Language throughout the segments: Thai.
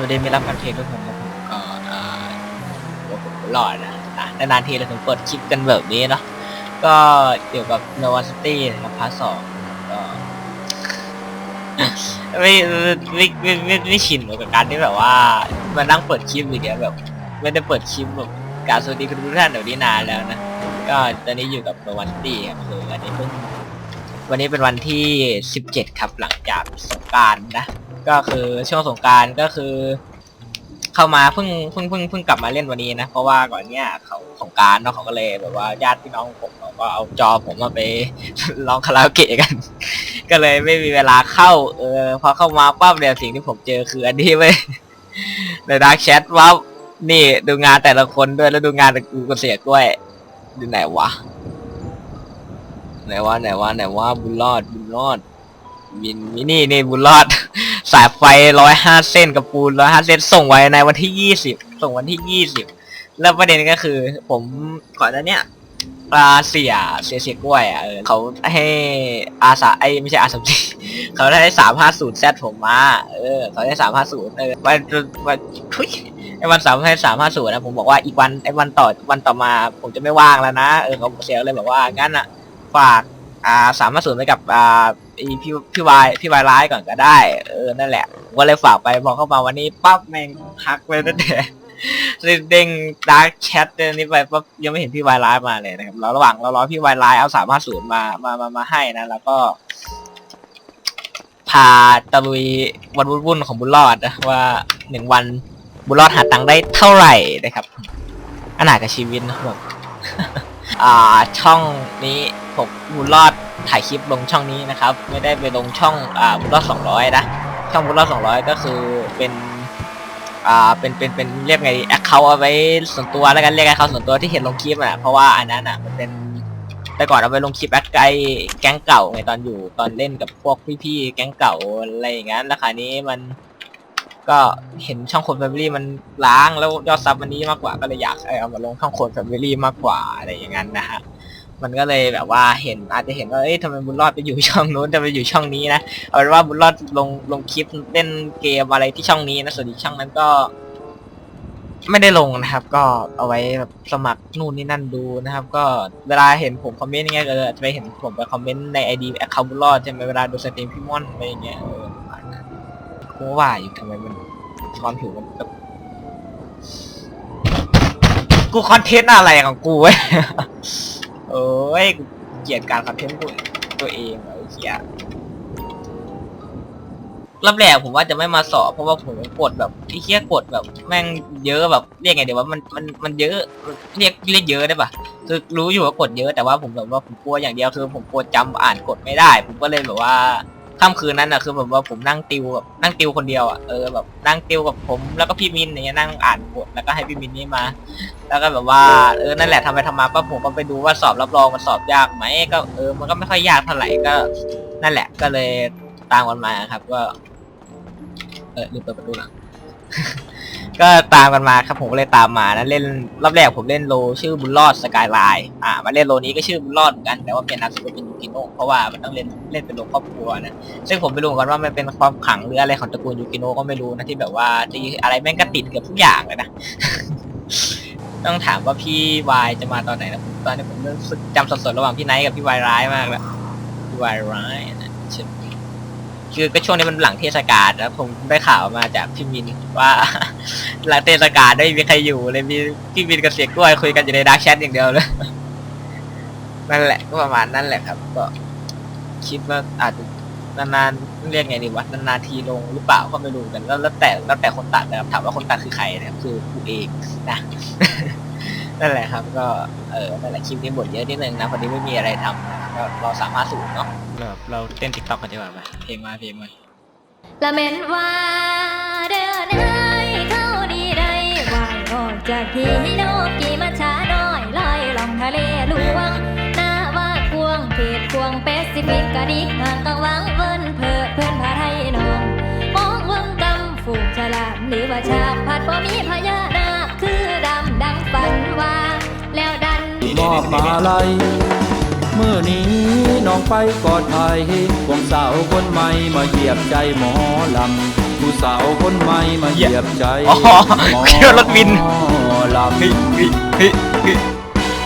วัสดีมิรรับฟังเพลงทุกคนครับผมก็เอ่อตัวผมหลอดนะนานๆทีเราถึงเปิดคลิปกันแบบนี้เนาะก็เกี่ยวกับ n o v a City นะครับพาร์ทสองก็ไม่ไม่ไม่ไม่ไม่ชินกับการที่แบบว่ามานั่งเปิดคลิปอย่างเงี้ยแบบ ไม่ได้เปิดคลิปแบบการสวัสดีคุณทุกท่านเดี๋ยวนี้นานแล้วนะก็ตอนนี้อยู่กับ n o v a City ครับคืออันนี้เพิ่งวันนี้เป็นวันที่ 17 ครับหลังจากสงกรารนะ ก็คือช่วงสงการก็คือ เข้ามาเพิ่งเพิ่งเพิ่งเพิ่งกลับมาเล่นวันนี้นะเพราะว่าก่อนเนี้ยเขาสงการเนาะเขาก็เลยแบบว่าญาติพี่น้องผมเขาก็เอาจอผมมาไปร้องคาราโอเกะกัน ก็เลยไม่มีเวลาเข้า เออพอเข้ามาปั๊บเดี๋ยวสิ่งที่ผมเจอคืออันนี้เว้ยในดาร์กแชทว่านี่ดูงานแต่ละคนด้วยแล้วดูงานแต่กูก็เสียกล้วยดูไหนวะไหนวะไหนวะไหนวะบุญรอดบุญรอดมินมินี่นี่บุญรอด สายไฟร้อยห้าเส้นกับปูนร้อยห้าเส้นส่งไว้ในวันที่ยี่สิบส่งวันที่ยี่สิบแล้วประเด็นก็คือ ผมก่อนหน้าเนี้ยปลาเสียเสียเสียกล้วยอะเออเขาให้อาสาไอไม่ใช่อาสาเขาได้สามห้าศูนย์แซดผมมาเออเขาได้สามห้าศูนย์เออวันวันทุยไอ้วันสามให้สามห้าศูนย์นะผมบอกว่าอีกวันไอ้วันต่อวันต่อมา ผมจะไม่ว่างแล้วนะเออเขาเสียเลยบอกว่างั้นอะฝาก อ่าสามห้าศูนไปกับอ่าพี่พี่วายพี่วายร้ายก่อนก็ได้ เออนั่นแหละผมก็เลยฝากไปพอเข้ามาวันนี้ปั๊บแม่งพักไปตั้งแต่เด้งดาร์กแชทนี่ไปปั๊บยังไม่เห็นพี่วายร้ายมาเลยนะครับแล้วระหว่างเรารอพี่วายร้ายเอาสามห้าศูนมามามามาให้นะ แล้วก็ พาตะลุยวันวุ่นๆของบุญรอดนะว่าหนึ่งวันบุญรอดหาตังค์ได้เท่าไหร่นะครับอนากับชีวิตนะครับอ่าช่องนี้ ผมบุญรอดถ่ายคลิปลงช่องนี้นะครับ ไม่ได้ไปลงช่องอ่าบุญรอดสองร้อยนะช่องบุญรอดสองร้อยก็คือเป็นอ่าเป็นเป็นเป็นเรียกไงแอคเคาเอาไว้ส่วนตัวแล้วกันเรียกแอคเคาส่วนตัวที่เห็นลงคลิปอะเพราะว่าอันนั้นอะมันเป็นแต่ก่อนเอาไปลงคลิปแอคไกแก๊งเก่าไงตอนอยู่ตอนเล่นกับพวกพี่ๆแก๊งเก่าอะไรอย่างงั้นแล้วคราวนี้มันก็เห็นช่องคนแฟมิลี่มันล้างแล้วยอดซับมันนี้มากกว่าก็เลยอยากเอามาลงช่องคนแฟมิลี่มากกว่าอะไรอย่างนั้นนะฮะ มันก็เลยแบบว่าเห็นอาจจะเห็นว่าเอ้ยทำไมบุญรอดไปอยู่ช่องนู้นทำไมอยู่ช่องนี้นะเอาเป็นว่าบุญรอดลงลงคลิปเล่นเกมอะไรที่ช่องนี้นะส่วนอีกช่องนั้นก็ ไม่ได้ลงนะครับ ก็เอาไว้แบบสมัครนู่นนี่นั่นดูนะครับ ก็เวลาเห็นผมคอมเมนต์อย่างเงี้ยก็จะไปเห็นผมไปคอมเมนต์ในไอดีแอคเคาท์บุญรอดใช่ไหมเวลาดูสตรีมพี่ม่อนอะไรอย่างเงี้ยเออประมาณนั้นกูว่าอยู่ทำไมมันความผิวมันแบบกูคอนเทนต์อะไรของกูเว้ย โอ้ยกูเกลียดการคอนเทนต์ตัวตัวเองอไอ้เหี้ยรอบแรกผมว่าจะไม่มาสอบเพราะว่าผมกดแบบไอ้เหี้ยกดแบบ แม่งเยอะแบบเรียกไงเดี๋ยวว่ามันมันมันเยอะเรียกเรียกเยอะได้ปะคือรู้อยู่ว่ากดเยอะแต่ว่าผมแบบว่าผมกลัวอย่างเดียวคือ ผมกลัวจำอ่านกดไม่ได้ ผมก็เลยแบบว่า ค่ำคืนนั้นนะคือแบบว่าผมนั่งติวแบบนั่งติวคนเดียวอะเออแบบนั่งติวกับผมแล้วก็พี่มินอย่างเงี้ยนั่งอ่านบทแล้วก็ให้พี่มินนี่มา แล้วก็แบบว่าเออนั่นแหละทำไปทำมาก็ผมก็ไปดูว่าสอบรับรองมันสอบยากไหมก็เออมันก็ไม่ค่อยยากเท่าไหร่ก็ นั่นแหละ ก็เลยตามกันมาครับ ก็ เออลืมเปิดประตูหลัง ก็ตามกันมาครับผมก็เลยตามมานะเล่นรอบแรกผมเล่นโลชื่อบุญรอดสกายไลน์อ่ามาเล่นโลนี้ก็ชื่อบุญรอดเหมือนกันแต่ว่าเป็นนามสกุลเป็นยูกิโนะเพราะว่ามันต้องเล่นเล่นเป็นโลครอบครัวนะซึ่งผมไม่รู้เหมือนกันว่ามันเป็นความขลังหรืออะไรของตระกูลยูกิโนะก็ไม่รู้นะที่แบบว่าที่อะไรแม่งก็ติดเกือบทุกอย่างเลยนะ ต้องถามว่าพี่วายจะมาตอนไหนนะตอนนี้ผมรู้สึกจำสับสนระหว่างพี่ไนท์กับพี่วายร้ายมากแล้วพี่วายร้ายนะใช่ คือก็ช่วงนี้มันหลังเทศกาลแล้วผมได้ข่าวมาจากพี่มินว่าหลังเทศกาลได้มีใครอยู่เลยมีพี่มินกับเสียกล้วยคุยกันอยู่ในดาร์กแชทอย่างเดียวเลยนั่นแหละก็ประมาณนั่นแหละครับ ก็คิดว่าอาจจะนานๆเรียกไงดีวะนานๆทีลงหรือเปล่าก็ไม่รู้กันแล้วแล้วแต่แล้วแต่คนตัดนะครับถามว่าคนตัดคือใครนะครับคือกูเองนะ นั่นแหละครับก็เออนั่นแหละคลิปนี้บทเยอะนิดนึงนะพอดีไม่มีอะไรทำนะครับก็รอสามารถสูงเนาะแบบเราเต้นติ๊กต็อกกันดีกว่าไหมเพลงมาเพลงมาละเมนว่าเดินให้เข้าดีได้วายออกจากที่โลกีมาช้าน้อยลอยลองทะเลลวงหน้าว่าควงเขตควงแปซิฟิกกระดิกห่างกังวังเวินเพอเพื่อนพาไทยนองมองเวิงกำฝูงฉลามหรือว่าชาบพัดบ่มีพญา อบมาลัยเมื่อนี้น้องไปกอดไทยควงสาวคนใหม่มาเหยียบใจหมอลำผู้สาวคนใหม่มาเหยียบใจอ๋อคิดว่ารถวินหมอลเฮ้ยเฮ้ยเฮ้ยเฮ้ย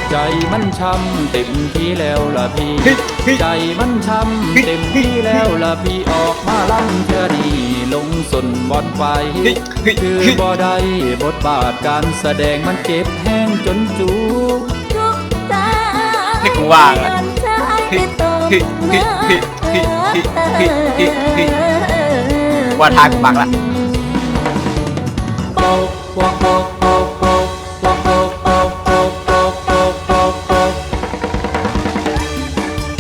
ำใจมันช้ำเต็มที่แล้วล่ะพี่เฮ้ยเฮ้ยใจมันช้ำเต็มที่แล้วล่ะพี่ออกมาลำเธอนี่ลงสนบอลไปเฮ้ยเฮ้ยคือเฮ้ยบ่ได้บทบาทการแสดงมันเจ็บแห้งจนจูบทุกตานี่กู ว่างอะยันใจไม่ตรงเฮ้ยเฮ้ยเฮ้ยเฮ้ยเฮ้ยเฮ้ยเฮ้ยเฮ้ยว่าทางกูบักละ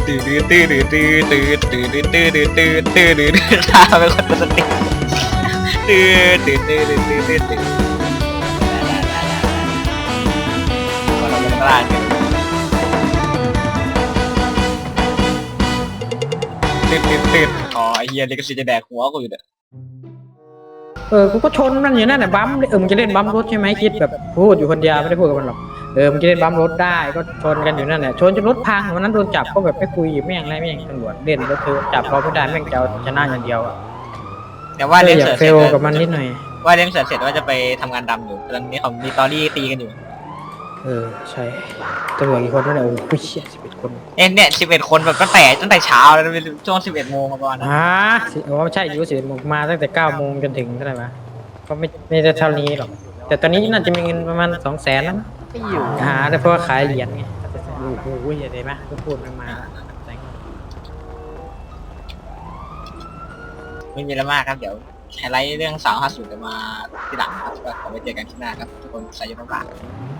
ตื้อตื้อตื้อตื้อตื้อตื้อตื้อตื้อตื้อตื้อตื้อตื้อตาเป็นคนตัวสติตื้อตื้อตื้อตื้อตื้อตื้อตื้อคนเราเป็นตลาดกัน ตื้อตื้อตื้ออ๋อไอเฮียเลิกสิจะแดกหัวกูอยู่เด้อเออกูก็ชนมันอยู่นั่นแหละบัมเออมึงจะเล่นบัมรถใช่ไหมคิดแบบพูดอยู่คนเดียวไม่ได้พูดกับมันหรอกเออมึงจะเล่นบัมรถได้ก็ชนกันอยู่นั่นแหละชนจนรถพังวันนั้นโดนจับก็แบบไม่คุยแม่งอะไรแม่งตำรวจเล่นรถเธอจับเราไม่ได้แม่งจะเอาชนะอย่างเดียวอะแต่ว่าเลี้อยากเสือเฟเสร็จลกับมันนิดหน่อยว่าเลี้ยงเสือเสร็จว่าจะไปทำงานดำอยู่ตอนนี้เขามีตอรี่ตีกันอยู่ เออใช่ตำรวจกี่คนนั่นแหละโอ้โหเชี่ยสิบเอ็ดคนเอ็นเนี่ยสิบเอ็ดคนแบบตั้งแต่ตั้งแต่เช้าแล้วเป็นช่วงสิบเอ็ดโมงมาก่อนนะอ่าสิโอ้ไม่ใช่อายุสิบเอ็ดโมงมาตั้งแต่เก้าโมงจนถึงเท่าไหร่วะก็ไม่ไม่ได้เท่านี้หรอกแต่ตอนนี้น่าจะมีเงินประมาณสองแสนแล้วมั้งไม่อยู่หาได้เพราะว่าขายเหรียญไงโอ้โหเห็นไหมก็พูดมันมาไม่มีอะไรมากครับเดี๋ยวไฮไลท์เรื่องสาวห้าสูจะมาที่หลังครับก็ขอไว้เจอกันที่หน้าครับทุกคนใส่ยศมากๆ